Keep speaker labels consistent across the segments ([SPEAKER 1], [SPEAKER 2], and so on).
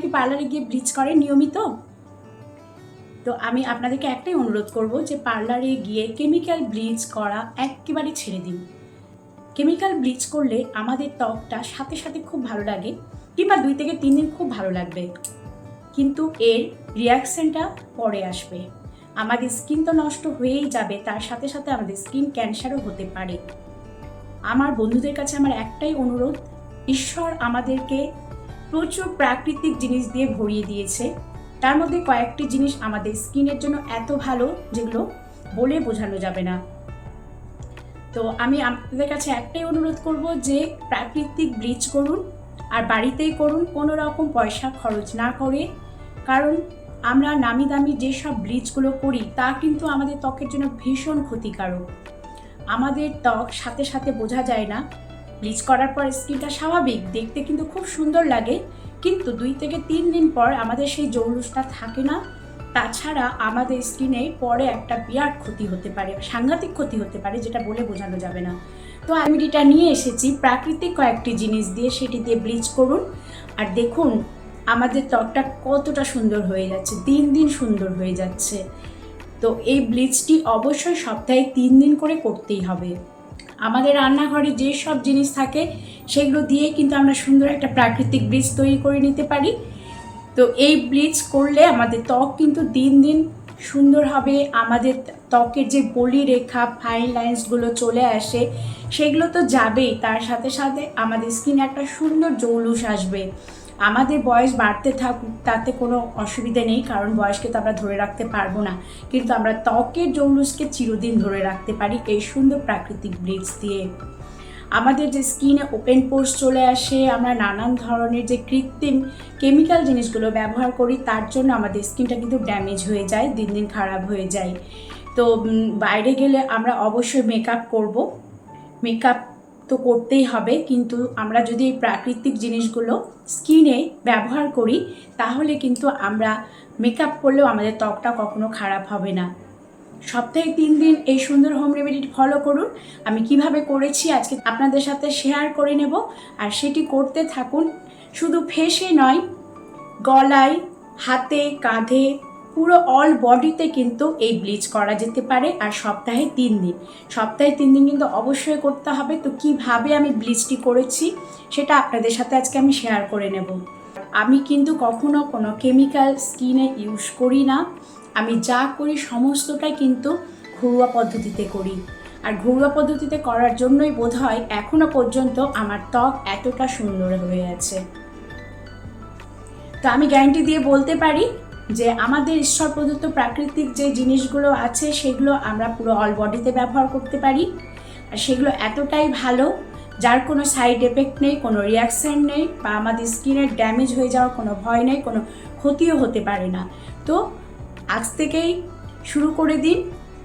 [SPEAKER 1] কি পার্লারে গিয়ে ব্লিচ করে নিয়মিত? তো আমি আপনাদেরকে একটাই অনুরোধ করব যে পার্লারে গিয়ে কেমিক্যাল ব্লিচ করা একেবারে ছেড়ে দিন। কেমিক্যাল ব্লিচ করলে আমাদের ত্বকটা সাথে সাথে খুব ভালো লাগে কিংবা দুই থেকে তিন দিন খুব ভালো লাগবে। কিন্তু এর রিয়াকশনটা পরে আসবে। আমাদের স্কিন তো নষ্ট হয়েই যাবে, তার সাথে সাথে আমাদের স্কিন ক্যান্সারও হতে পারে। আমার বন্ধুদের কাছে আমার একটাই অনুরোধ, ঈশ্বর আমাদেরকে প্রচুর প্রাকৃতিক জিনিস দিয়ে ভরিয়ে দিয়েছে। তার মধ্যে কয়েকটি জিনিস আমাদের স্কিনের জন্য এত ভালো যেগুলো বলে বোঝানো যাবে না। তো আমি আপনাদের কাছে একটাই অনুরোধ করব যে প্রাকৃতিক ব্লিচ করুন আর বাড়িতেই করুন, কোনো রকম পয়সা খরচ না করে। কারণ আমরা নামি দামি যেসব ব্লিচগুলো করি, তা কিন্তু আমাদের ত্বকের জন্য ভীষণ ক্ষতিকারক। আমাদের ত্বক সাথে সাথে বোঝা যায় না ব্লিচ করার পর স্কিনটা স্বাভাবিক, দেখতে কিন্তু খুব সুন্দর লাগে। কিন্তু দুই থেকে তিন দিন পর আমাদের সেই জৌলুসটা থাকে না। তাছাড়া আমাদের স্কিনে পরে একটা বিরাট ক্ষতি হতে পারে, সাংঘাতিক ক্ষতি হতে পারে, যেটা বলে বোঝানো যাবে না। তো আমি এটা নিয়ে এসেছি, প্রাকৃতিক কয়েকটি জিনিস দিয়ে সেটি দিয়ে ব্লিচ করুন। আর দেখুন, আমাদের ত্বকটা কতটা সুন্দর হয়ে যাচ্ছে দিন দিন সুন্দর হয়ে যাচ্ছে। তো এই ব্লিচটি অবশ্যই সপ্তাহে তিন দিন করে করতেই হবে। আমাদের রান্নাঘরে যে সব জিনিস থাকে, সেগুলো দিয়ে কিন্তু আমরা সুন্দর একটা প্রাকৃতিক ব্লিচ তৈরি করে নিতে পারি। তো এই ব্লিচ করলে আমাদের ত্বক কিন্তু দিন দিন সুন্দর হবে। আমাদের ত্বকের যে বলি রেখা ফাইন লাইন্সগুলো চলে আসে, সেগুলো তো যাবেই। তার সাথে সাথে আমাদের স্কিনে একটা সুন্দর জৌলুস আসবে। আমাদের বয়স বাড়তে থাকুক, তাতে কোনো অসুবিধা নেই, কারণ বয়সকে তো আমরা ধরে রাখতে পারব না। কিন্তু আমরা ত্বকের জৌলুসকে চিরদিন ধরে রাখতে পারি এই সুন্দর প্রাকৃতিক ব্লিচ দিয়ে। আমাদের যে স্কিনে ওপেন পোর্স চলে আসে, আমরা নানান ধরনের যে কৃত্রিম কেমিক্যাল জিনিসগুলো ব্যবহার করি, তার জন্য আমাদের স্কিনটা কিন্তু ড্যামেজ হয়ে যায়, দিন দিন খারাপ হয়ে যায়। তো বাইরে গেলে আমরা অবশ্যই মেকআপ করব। মেকআপ তো করতেই হবে। কিন্তু আমরা যদি এই প্রাকৃতিক জিনিসগুলো স্কিনে ব্যবহার করি, তাহলে কিন্তু আমরা মেকআপ করলেও আমাদের ত্বকটা কখনো খারাপ হবে না। সপ্তাহে তিন দিন এই সুন্দর হোম রেমেডি ফলো করুন। আমি কীভাবে করেছি আজকে আপনাদের সাথে শেয়ার করে নেব। আর সেটি করতে থাকুন। শুধু ফেসে নয়, গলায়, হাতে, কাঁধে পুরো অল বডিতে কিন্তু এই ব্লিচ করা যেতে পারে আর সপ্তাহে তিন দিন। সপ্তাহে তিন দিন কিন্তু অবশ্যই করতে হবে। তো কীভাবে আমি ব্লিচটি করেছি সেটা আপনাদের সাথে আজকে আমি শেয়ার করে নেব। আমি কিন্তু কখনো কোনো কেমিক্যাল স্কিনে ইউজ করি না। আমি যা করি সমস্তটাই কিন্তু ঘরোয়া পদ্ধতিতে করি। আর ঘরোয়া পদ্ধতিতে করার জন্যই বোধ হয় এখনও পর্যন্ত আমার ত্বক এতটা সুন্দর হয়ে আছে। তো আমি গ্যারান্টি দিয়ে বলতে পারি যে আমাদের ঈশ্বর প্রদত্ত প্রাকৃতিক যে জিনিসগুলো আছে, সেগুলো আমরা পুরো অল বডিতে ব্যবহার করতে পারি। আর সেগুলো এতটাই ভালো, যার কোনো সাইড এফেক্ট নেই, কোনো রিয়াকশান নেই, বা আমাদের স্কিনের ড্যামেজ হয়ে যাওয়ার কোনো ভয় নেই, কোনো ক্ষতিও হতে পারে না। তো আজ থেকেই শুরু করে দিন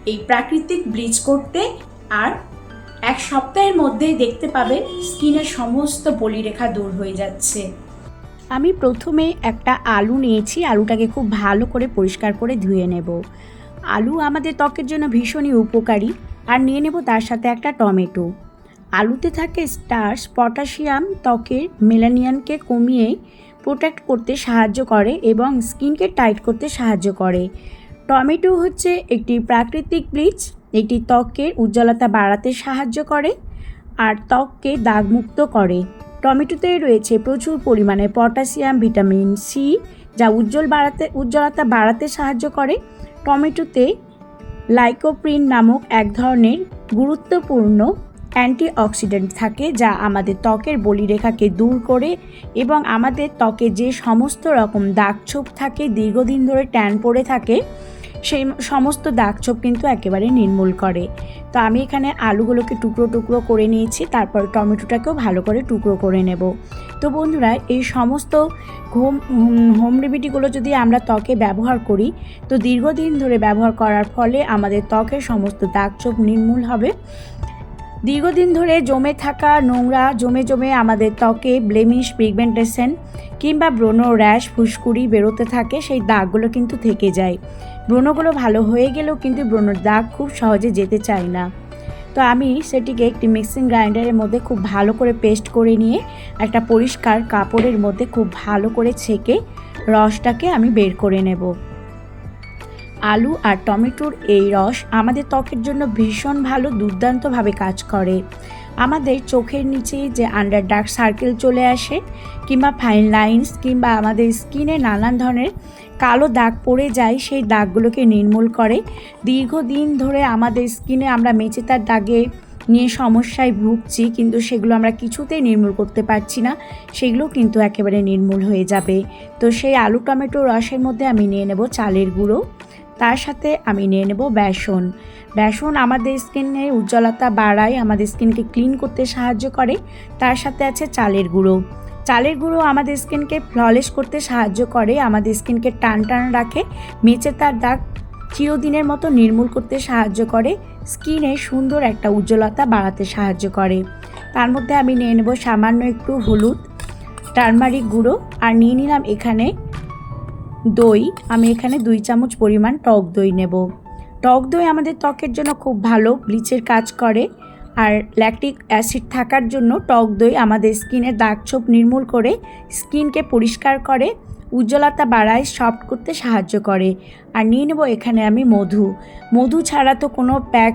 [SPEAKER 1] এই প্রাকৃতিক ব্লিচ করতে, আর এক সপ্তাহের মধ্যেই দেখতে পাবেন স্কিনের সমস্ত বলিরেখা দূর হয়ে যাচ্ছে। আমি প্রথমে একটা আলু নিয়েছি, আলুটাকে খুব ভালো করে পরিষ্কার করে ধুয়ে নেব। আলু আমাদের ত্বকের জন্য ভীষণই উপকারী। আর নিয়ে নেব তার সাথে একটা টমেটো। আলুতে থাকে স্টার্স পটাশিয়াম, ত্বকের মেলানিয়ানকে কমিয়ে প্রোটেক্ট করতে সাহায্য করে এবং স্কিনকে টাইট করতে সাহায্য করে। টমেটো হচ্ছে একটি প্রাকৃতিক ব্লিচ, এটি ত্বকের উজ্জ্বলতা বাড়াতে সাহায্য করে আর ত্বককে দাগমুক্ত করে। টমেটোতে রয়েছে প্রচুর পরিমাণে পটাশিয়াম, ভিটামিন সি যা উজ্জ্বল বাড়াতে, উজ্জ্বলতা বাড়াতে সাহায্য করে। টমেটোতে লাইকোপ্রিন নামক এক ধরনের গুরুত্বপূর্ণ অ্যান্টিঅক্সিডেন্ট থাকে, যা আমাদের ত্বকের বলিরেখাকে দূর করে এবং আমাদের ত্বকে যে সমস্ত রকম দাগছোপ থাকে, দীর্ঘদিন ধরে ট্যান পড়ে থাকে সেই সমস্ত দাগছোপ কিন্তু একেবারে নির্মূল করে। তো আমি এখানে আলুগুলোকে টুকরো টুকরো করে নিয়েছি, তারপর টমেটোটাকেও ভালো করে টুকরো করে নেব। তো বন্ধুরা, এই সমস্ত হোম হোম রেমিডিগুলো যদি আমরা ত্বকে ব্যবহার করি, তো দীর্ঘদিন ধরে ব্যবহার করার ফলে আমাদের ত্বকের সমস্ত দাগছোপ নির্মূল হবে। দীর্ঘদিন ধরে জমে থাকা নোংরা, জমে জমে আমাদের ত্বকে ব্লেমিশ পিগমেন্টেশন কিংবা ব্রণ র্যাশ, ফুসকুড়ি বেরোতে থাকে, সেই দাগগুলো কিন্তু থেকে যায়। ব্রণগুলো ভালো হয়ে গেলেও কিন্তু ব্রণর দাগ খুব সহজে যেতে চায় না। তো আমি সেটিকে একটি মিক্সিং গ্রাইন্ডারের মধ্যে খুব ভালো করে পেস্ট করে নিয়ে একটা পরিষ্কার কাপড়ের মধ্যে খুব ভালো করে ছেঁকে রসটাকে আমি বের করে নেব। আলু আর টমেটোর এই রস আমাদের ত্বকের জন্য ভীষণ ভালো, দুর্দান্তভাবে কাজ করে। আমাদের চোখের নিচে যে আন্ডার ডার্ক সার্কেল চলে আসে, কিংবা ফাইন লাইন্স কিংবা আমাদের স্কিনে নানান ধরনের কালো দাগ পড়ে যায়, সেই দাগগুলোকে নির্মূল করে। দীর্ঘদিন ধরে আমাদের স্কিনে আমরা মেচেতার দাগে নিয়ে সমস্যায় ভুগছি, কিন্তু সেগুলো আমরা কিছুতেই নির্মূল করতে পারছি না। সেগুলো কিন্তু একেবারে নির্মূল হয়ে যাবে। তো সেই আলু, টমেটো রসের মধ্যে আমি নিয়ে নেব চালের গুঁড়ো। তার সাথে আমি নিয়ে নেব বেসন। বেসন আমাদের স্কিনের উজ্জ্বলতা বাড়ায়, আমাদের স্কিনকে ক্লিন করতে সাহায্য করে। তার সাথে আছে চালের গুঁড়ো। চালের গুঁড়ো আমাদের স্কিনকে ফ্ললেস করতে সাহায্য করে, আমাদের স্কিনকে টান টান রাখে, মেচে তার দাগ চিরদিনের মতো নির্মূল করতে সাহায্য করে, স্কিনে সুন্দর একটা উজ্জ্বলতা বাড়াতে সাহায্য করে। তার মধ্যে আমি নিয়ে নেব সামান্য একটু হলুদ, টারমারিক গুঁড়ো, আর নিয়ে নিলাম এখানে দই, আমি এখানে দুই চামচ পরিমাণ টক দই নেব। টক দই আমাদের ত্বকের জন্য খুব ভালো, ব্লিচের কাজ করে। আর ল্যাকটিক অ্যাসিড থাকার জন্য টক দই আমাদের স্কিনের দাগ ছোপ নির্মূল করে, স্কিনকে পরিষ্কার করে, উজ্জ্বলতা বাড়ায়, সফট করতে সাহায্য করে। আর নিয়ে নেব এখানে আমি মধু। মধু ছাড়া তো কোনো প্যাক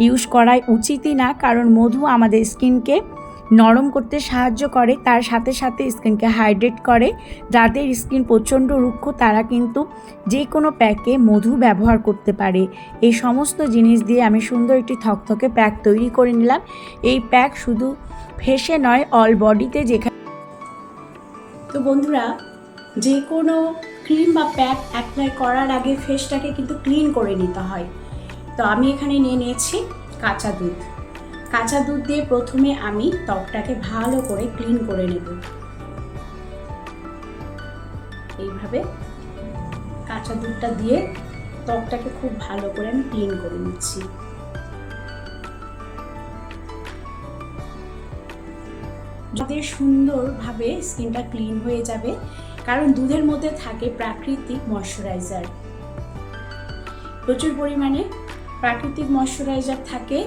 [SPEAKER 1] ইউজ করাই উচিতই না, কারণ মধু আমাদের স্কিনকে নরম করতে সাহায্য করে, তার সাথে সাথে স্কিনকে হাইড্রেট করে। যাদের স্কিন প্রচণ্ড রুক্ষ, তারা কিন্তু যে কোনো প্যাকে মধু ব্যবহার করতে পারে। এই সমস্ত জিনিস দিয়ে আমি সুন্দর একটি থকথকে প্যাক তৈরি করে নিলাম। এই প্যাক শুধু ফেসে নয়, অল বডিতে যেখানে তো বন্ধুরা যে কোনো ক্রিম বা প্যাক অ্যাপ্লাই করার আগে ফেসটাকে কিন্তু ক্লিন করে নিতে হয়। তো আমি এখানে নিয়ে নিয়েছি কাঁচা দুধ। কাঁচা দুধ দিয়ে প্রথমে আমি ত্বকটাকে ভালো করে ক্লিন করে নেব। এইভাবে কাঁচা দুধটা দিয়ে ত্বকটাকে খুব ভালো করে আমি ক্লিন করে নিচ্ছি। যাতে সুন্দরভাবে স্কিনটা ক্লিন হয়ে যাবে, কারণ দুধের মধ্যে থাকে প্রাকৃতিক ময়শ্চারাইজার। প্রচুর পরিমাণে প্রাকৃতিক ময়শ্চারাইজার থাকে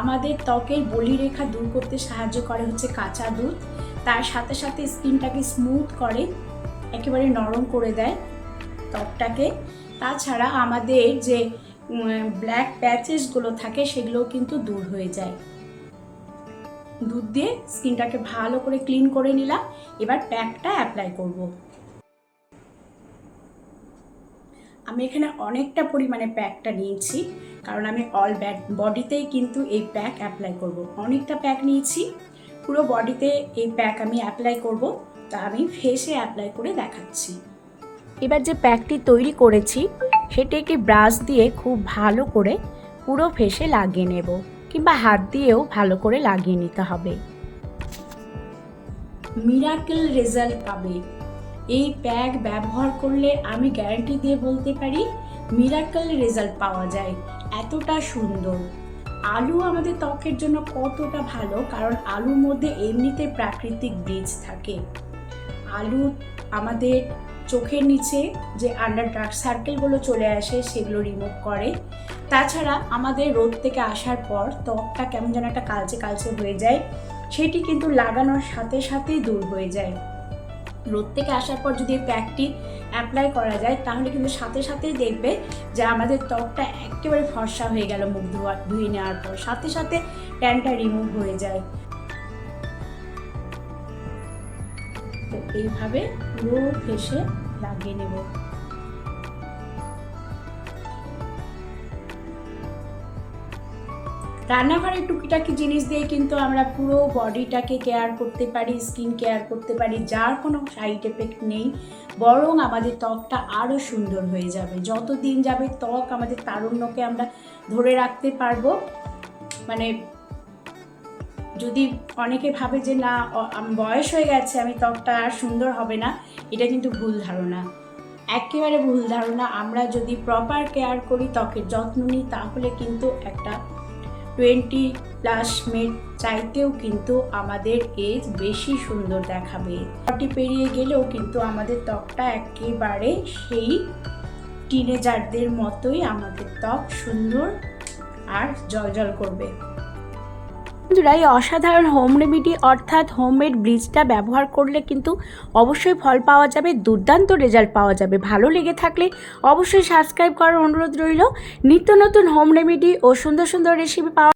[SPEAKER 1] আমাদের ত্বকের বলিরেখা দূর করতে সাহায্য করে হচ্ছে কাঁচা দুধ। তার সাথে সাথে স্কিনটাকে স্মুথ করে, একেবারে নরম করে দেয় ত্বকটাকে। তাছাড়া আমাদের যে ব্ল্যাক প্যাচেসগুলো থাকে সেগুলোও কিন্তু দূর হয়ে যায়। দুধ দিয়ে স্কিনটাকে ভালো করে ক্লিন করে নিলাম। এবার প্যাকটা অ্যাপ্লাই করব। আমি এখানে অনেকটা পরিমাণে প্যাকটা নিয়েছি, কারণ আমি অল ব্যাক বডিতেই কিন্তু এই প্যাক অ্যাপ্লাই করব। অনেকটা প্যাক নিয়েছি, পুরো বডিতে এই প্যাক আমি অ্যাপ্লাই করব, তা আমি ফেসে অ্যাপ্লাই করে দেখাচ্ছি। এবার যে প্যাকটি তৈরি করেছি সেটি একটি ব্রাশ দিয়ে খুব ভালো করে পুরো ফেসে লাগিয়ে নেব, কিংবা হাত দিয়েও ভালো করে লাগিয়ে নিতে হবে। মিরাকেল রেজাল্ট পাবে। এই প্যাক ব্যবহার করলে আমি গ্যারান্টি দিয়ে বলতে পারি মিরাকেল রেজাল্ট পাওয়া যায়। এতটা সুন্দর। আলু আমাদের ত্বকের জন্য কতটা ভালো, কারণ আলুর মধ্যে এমনিতে প্রাকৃতিক বীজ থাকে। আলু আমাদের চোখের নিচে যে আন্ডার ডার্ক সার্কেলগুলো চলে আসে, সেগুলো রিমুভ করে। তাছাড়া আমাদের রোদ থেকে আসার পর ত্বকটা কেমন যেন একটা কালচে কালচে হয়ে যায়। সেটি কিন্তু লাগানোর সাথে সাথেই দূর হয়ে যায়। রোদ থেকে আসার পর যদি প্যাকটি অ্যাপ্লাই করা যায়, তাহলে কিন্তু সাথে সাথেই দেখবে যে আমাদের ত্বকটা একেবারে ফর্সা হয়ে গেল মুখ ধোয়া ধুয়ে নেওয়ার পর। সাথে সাথে ট্যানটা রিমুভ হয়ে যায়। তো এইভাবে রোদ ফেসে লাগিয়ে নেব। রান্নাঘরের টুকিটাকি জিনিস দিয়ে কিন্তু আমরা পুরো বডিটাকে কেয়ার করতে পারি স্কিন কেয়ার করতে পারি, যার কোনো সাইড এফেক্ট নেই। বরং আমাদের ত্বকটা আরও সুন্দর হয়ে যাবে। যত দিন যাবে ত্বক আমাদের তারুণ্যকে আমরা ধরে রাখতে পারব। মানে যদি অনেকে ভাবে যে, না বয়স হয়ে গেছে, আমি ত্বকটা আর সুন্দর হবে না, এটা কিন্তু ভুল ধারণা। একেবারে ভুল ধারণা। আমরা যদি প্রপার কেয়ার করি ত্বকের যত্ন নিই, তাহলে কিন্তু একটা টোয়েন্টি প্লাস মেট চাইতেও কিন্তু আমাদের এজ বেশি সুন্দর দেখাবে। ফর্টি পেরিয়ে গেলেও কিন্তু আমাদের ত্বকটা একেবারে সেই টিনেজারদের মতোই আমাদের ত্বক সুন্দর আর জল করবে। বন্ধুরা, এই অসাধারণ হোম রেমিডি অর্থাৎ হোমমেড ব্লিচটা ব্যবহার করলে কিন্তু অবশ্যই ফল পাওয়া যাবে, দুর্দান্ত রেজাল্ট পাওয়া যাবে। ভালো লেগে থাকলে অবশ্যই সাবস্ক্রাইব করার অনুরোধ রইল। নিত্য নতুন হোম রেমিডি ও সুন্দর সুন্দর রেসিপি পাওয়া